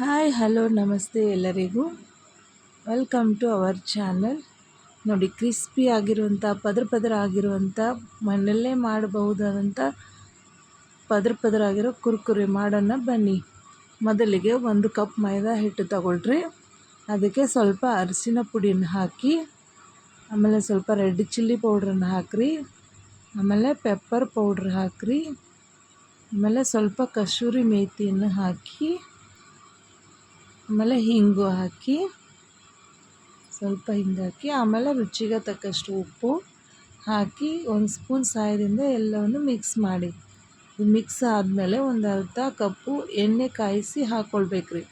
Hi, hello, ನಮಸ್ತೆ ಎಲ್ಲರಿಗೂ. Welcome to our channel ನೋಡಿ ಕ್ರಿಸ್ಪಿ ಆಗಿರುವಂಥ, ಪದ್ರ ಪದರ ಆಗಿರುವಂಥ ಮನೆಯಲ್ಲೇ ಮಾಡಬಹುದಾದಂಥ, ಪದ್ರ ಪದರ ಆಗಿರೋ ಕುರ್ಕುರೆ ಮಾಡೋಣ ಬನ್ನಿ. ಮೊದಲಿಗೆ ಒಂದು ಕಪ್ ಮೈದಾ ಹಿಟ್ಟು ತಗೊಳ್ರಿ. ಅದಕ್ಕೆ ಸ್ವಲ್ಪ ಅರಿಶಿನ ಪುಡಿನ ಹಾಕಿ, ಆಮೇಲೆ ಸ್ವಲ್ಪ ರೆಡ್ ಚಿಲ್ಲಿ ಪೌಡ್ರನ್ನ ಹಾಕ್ರಿ. ಆಮೇಲೆ ಪೆಪ್ಪರ್ ಪೌಡ್ರ್ ಹಾಕ್ರಿ. ಆಮೇಲೆ ಸ್ವಲ್ಪ ಕಸೂರಿ ಮೇಥಿಯನ್ನು ಹಾಕಿ ಆಮೇಲೆ ಹಿಂಗು ಹಾಕಿ, ಸ್ವಲ್ಪ ಹಿಂಗೆ ಹಾಕಿ, ಆಮೇಲೆ ರುಚಿಗೆ ತಕ್ಕಷ್ಟು ಉಪ್ಪು ಹಾಕಿ ಒಂದು ಸ್ಪೂನ್ ಸಹಾಯದಿಂದ ಎಲ್ಲವನ್ನು ಮಿಕ್ಸ್ ಮಾಡಿ. ಮಿಕ್ಸ್ ಆದಮೇಲೆ ಒಂದು ಅರ್ಧ ಕಪ್ಪು ಎಣ್ಣೆ ಕಾಯಿಸಿ ಹಾಕ್ಕೊಳ್ಬೇಕ್ರಿ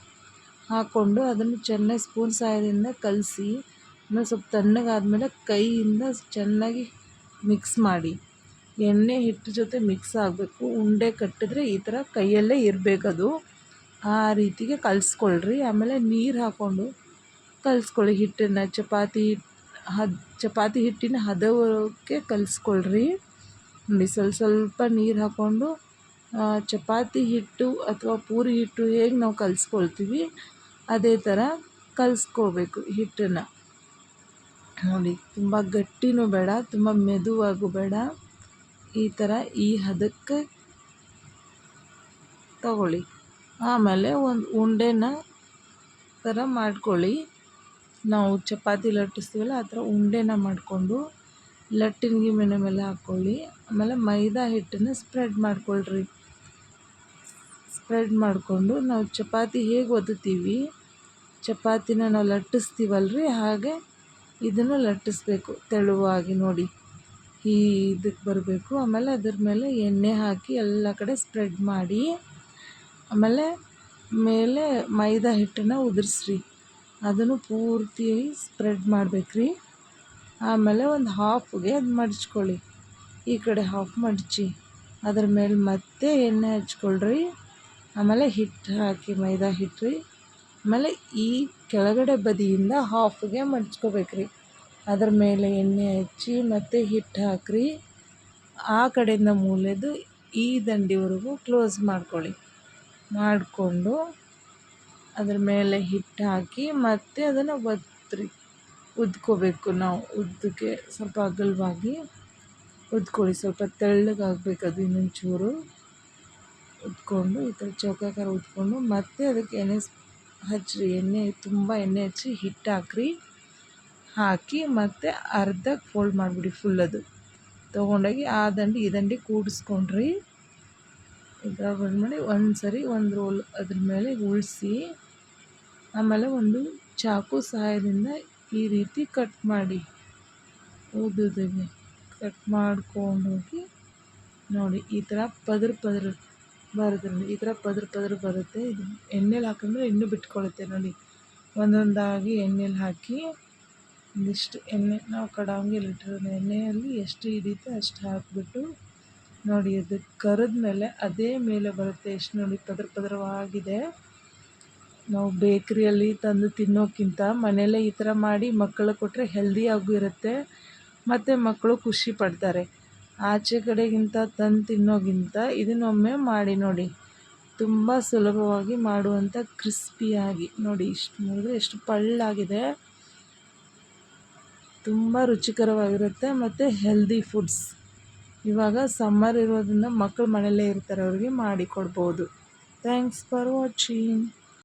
ಹಾಕ್ಕೊಂಡು ಅದನ್ನು ಚೆನ್ನಾಗಿ ಸ್ಪೂನ್ ಸಹಾಯದಿಂದ ಕಲಸಿ, ಆಮೇಲೆ ಸ್ವಲ್ಪ ತಣ್ಣಗಾದಮೇಲೆ ಕೈಯಿಂದ ಚೆನ್ನಾಗಿ ಮಿಕ್ಸ್ ಮಾಡಿ. ಎಣ್ಣೆ ಹಿಟ್ಟು ಜೊತೆ ಮಿಕ್ಸ್ ಆಗಬೇಕು. ಉಂಡೆ ಕಟ್ಟಿದ್ರೆ ಈ ಥರ ಕೈಯಲ್ಲೇ ಇರಬೇಕದು. ಆ ರೀತಿಗೆ ಕಲಿಸ್ಕೊಳ್ರಿ. ಆಮೇಲೆ ನೀರು ಹಾಕ್ಕೊಂಡು ಕಲಿಸ್ಕೊಳ್ಳಿ ಹಿಟ್ಟನ್ನು ಚಪಾತಿ ಹದ, ಚಪಾತಿ ಹಿಟ್ಟಿನ ಹದಕ್ಕೆ ಕಲಿಸ್ಕೊಳ್ರಿ. ನೋಡಿ, ಸ್ವಲ್ಪ ಸ್ವಲ್ಪ ನೀರು ಹಾಕ್ಕೊಂಡು ಚಪಾತಿ ಹಿಟ್ಟು ಅಥವಾ ಪೂರಿ ಹಿಟ್ಟು ಹೇಗೆ ನಾವು ಕಲಿಸ್ಕೊಳ್ತೀವಿ, ಅದೇ ಥರ ಕಲಿಸ್ಕೋಬೇಕು ಹಿಟ್ಟನ್ನು. ನೋಡಿ, ತುಂಬ ಗಟ್ಟಿನೂ ಬೇಡ, ತುಂಬ ಮೆದುವಾಗೂ ಬೇಡ. ಈ ಥರ ಈ ಹದಕ್ಕೆ ತಗೊಳ್ಳಿ. ಆಮೇಲೆ ಒಂದು ಉಂಡೆನ ಥರ ಮಾಡ್ಕೊಳ್ಳಿ. ನಾವು ಚಪಾತಿ ಲಟ್ಟಿಸ್ತೀವಲ್ಲ, ಆ ಥರ ಉಂಡೆನ ಮಾಡಿಕೊಂಡು ಲಟ್ಟಿನ ಗಿಮ್ಮಿನ ಮೇಲೆ ಹಾಕ್ಕೊಳ್ಳಿ. ಆಮೇಲೆ ಮೈದಾ ಹಿಟ್ಟನ್ನು ಸ್ಪ್ರೆಡ್ ಮಾಡ್ಕೊಳ್ರಿ. ಸ್ಪ್ರೆಡ್ ಮಾಡಿಕೊಂಡು ನಾವು ಚಪಾತಿ ಹೇಗೆ ಒದ್ದುತ್ತೀವಿ ಚಪಾತಿನ ನಾವು ಲಟ್ಟಿಸ್ತೀವಲ್ರಿ, ಹಾಗೆ ಇದನ್ನು ಲಟ್ಟಿಸ್ಬೇಕು ತೆಳುವಾಗಿ ನೋಡಿ. ಈ ಇದಕ್ಕೆ ಬರಬೇಕು. ಆಮೇಲೆ ಅದ್ರ ಮೇಲೆ ಎಣ್ಣೆ ಹಾಕಿ ಎಲ್ಲ ಕಡೆ ಸ್ಪ್ರೆಡ್ ಮಾಡಿ ಆಮೇಲೆ ಮೇಲೆ ಮೈದಾ ಹಿಟ್ಟನ್ನು ಉದುರಿಸ್ರಿ. ಅದನ್ನು ಪೂರ್ತಿಯಾಗಿ ಸ್ಪ್ರೆಡ್ ಮಾಡಬೇಕ್ರಿ. ಆಮೇಲೆ ಒಂದು ಹಾಫ್ಗೆ ಅದು ಮಡಚ್ಕೊಳ್ಳಿ. ಈ ಕಡೆ ಹಾಫ್ ಮಡಚಿ. ಅದ್ರ ಮೇಲೆ ಮತ್ತೆ ಎಣ್ಣೆ ಹಚ್ಕೊಳ್ರಿ. ಆಮೇಲೆ ಹಿಟ್ಟು ಹಾಕಿ ಮೈದಾ ಹಿಟ್ಟು ಆಮೇಲೆ ಈ ಕೆಳಗಡೆ ಬದಿಯಿಂದ ಹಾಫ್ಗೆ ಮಡ್ಚ್ಕೋಬೇಕ್ರಿ. ಅದ್ರ ಮೇಲೆ ಎಣ್ಣೆ ಹಚ್ಚಿ ಮತ್ತೆ ಹಿಟ್ಟು ಹಾಕ್ರಿ. ಆ ಕಡೆಯಿಂದ ಮೂಲೆದು ಈ ದಂಡಿವರೆಗೂ ಕ್ಲೋಸ್ ಮಾಡ್ಕೊಳ್ಳಿ. ಮಾಡಿಕೊಂಡು ಅದ್ರ ಮೇಲೆ ಹಿಟ್ಟು ಹಾಕಿ ಮತ್ತೆ ಅದನ್ನು ಒತ್ತಿರಿ ಉದ್ಕೋಬೇಕು ನಾವು. ಉದ್ದಕ್ಕೆ ಸ್ವಲ್ಪ ಅಗಲವಾಗಿ ಉದ್ಕೊಳ್ಳಿ. ಸ್ವಲ್ಪ ತೆಳ್ಳಗಾಗಬೇಕು ಅದು ಇನ್ನೊಂದು ಚೂರು ಉದ್ಕೊಂಡು ಈ ಥರ ಚೌಕಾಕಾರ ಉದ್ಕೊಂಡು ಮತ್ತೆ ಅದಕ್ಕೆ ಎಣ್ಣೆ ಹಚ್ಚಿರಿ ಎಣ್ಣೆ, ತುಂಬ ಎಣ್ಣೆ ಹಚ್ಚಿ ಹಿಟ್ಟು ಹಾಕ್ರಿ. ಹಾಕಿ ಮತ್ತೆ ಅರ್ಧ ಫೋಲ್ಡ್ ಮಾಡಿಬಿಡಿ ಫುಲ್ ಅದು. ತೊಗೊಂಡೋಗಿ ಆ ದಂಡಿ, ಈ ದಂಡಿ ಕೂಡಿಸ್ಕೊಂಡ್ರಿ. ಈ ಥರ ಮಾಡಿ ಒಂದು ಸರಿ ಒಂದು ರೋಲ್ ಅದ್ರ ಮೇಲೆ ಉಳಿಸಿ, ಆಮೇಲೆ ಒಂದು ಚಾಕು ಸಹಾಯದಿಂದ ಈ ರೀತಿ ಕಟ್ ಮಾಡಿ ಉದ್ದುದಿಗೆ ಕಟ್ ಮಾಡ್ಕೊಂಡು ಹೋಗಿ ನೋಡಿ, ಈ ಥರ ಪದ್ರ ಪದ್ರ ಬರುತ್ತೆ ನೋಡಿ, ಈ ಥರ ಪದ್ರ ಪದ್ರ ಬರುತ್ತೆ. ಇದು ಎಣ್ಣೆಲಿ ಹಾಕಿದ್ರೆ ಇನ್ನು ಬಿಟ್ಕೊಳುತ್ತೆ ನೋಡಿ. ಒಂದೊಂದಾಗಿ ಎಣ್ಣೆಲಿ ಹಾಕಿ ಒಂದಿಷ್ಟು ಎಣ್ಣೆ, ನಾವು ಕಡಾವಂಗಿಲಿ ಇಟ್ಟಿರೋ ಎಣ್ಣೆಯಲ್ಲಿ ಎಷ್ಟು ಹಿಡಿಯುತ್ತೆ ಅಷ್ಟು ಹಾಕಿಬಿಟ್ಟು ನೋಡಿ ಅದು ಕರಿದ್ಮೇಲೆ ಅದೇ ಮೇಲೆ ಬರುತ್ತೆ. ಎಷ್ಟು ನೋಡಿ, ಪದರ ಪದರವಾಗಿದೆ. ನಾವು ಬೇಕ್ರಿಯಲ್ಲಿ ತಂದು ತಿನ್ನೋಕ್ಕಿಂತ ಮನೆಯಲ್ಲೇ ಈ ಥರ ಮಾಡಿ ಮಕ್ಕಳಿಗೆ ಕೊಟ್ಟರೆ ಹೆಲ್ದಿಯಾಗೂ ಇರುತ್ತೆ. ಮತ್ತು ಮಕ್ಕಳು ಖುಷಿ ಪಡ್ತಾರೆ. ಆಚೆ ಕಡೆಗಿಂತ ತಂದು ತಿನ್ನೋಗಿಂತ ಇದನ್ನೊಮ್ಮೆ ಮಾಡಿ ನೋಡಿ. ತುಂಬ ಸುಲಭವಾಗಿ ಮಾಡುವಂಥ ಕ್ರಿಸ್ಪಿಯಾಗಿ. ನೋಡಿ, ಇಷ್ಟು ನೋಡಿದ್ರೆ ಎಷ್ಟು ಪಳ್ಳಾಗಿದೆ. ತುಂಬ ರುಚಿಕರವಾಗಿರುತ್ತೆ. ಮತ್ತು ಹೆಲ್ದಿ ಫುಡ್ಸ್ ಇವಾಗ ಸಮ್ಮರ್ ಇರೋದ್ರಿಂದ ಮಕ್ಕಳು ಮನೆಯಲ್ಲೇ ಇರ್ತಾರೆ ಅವ್ರಿಗೆ ಮಾಡಿ ಕೊಡ್ಬೋದು. Thanks for watching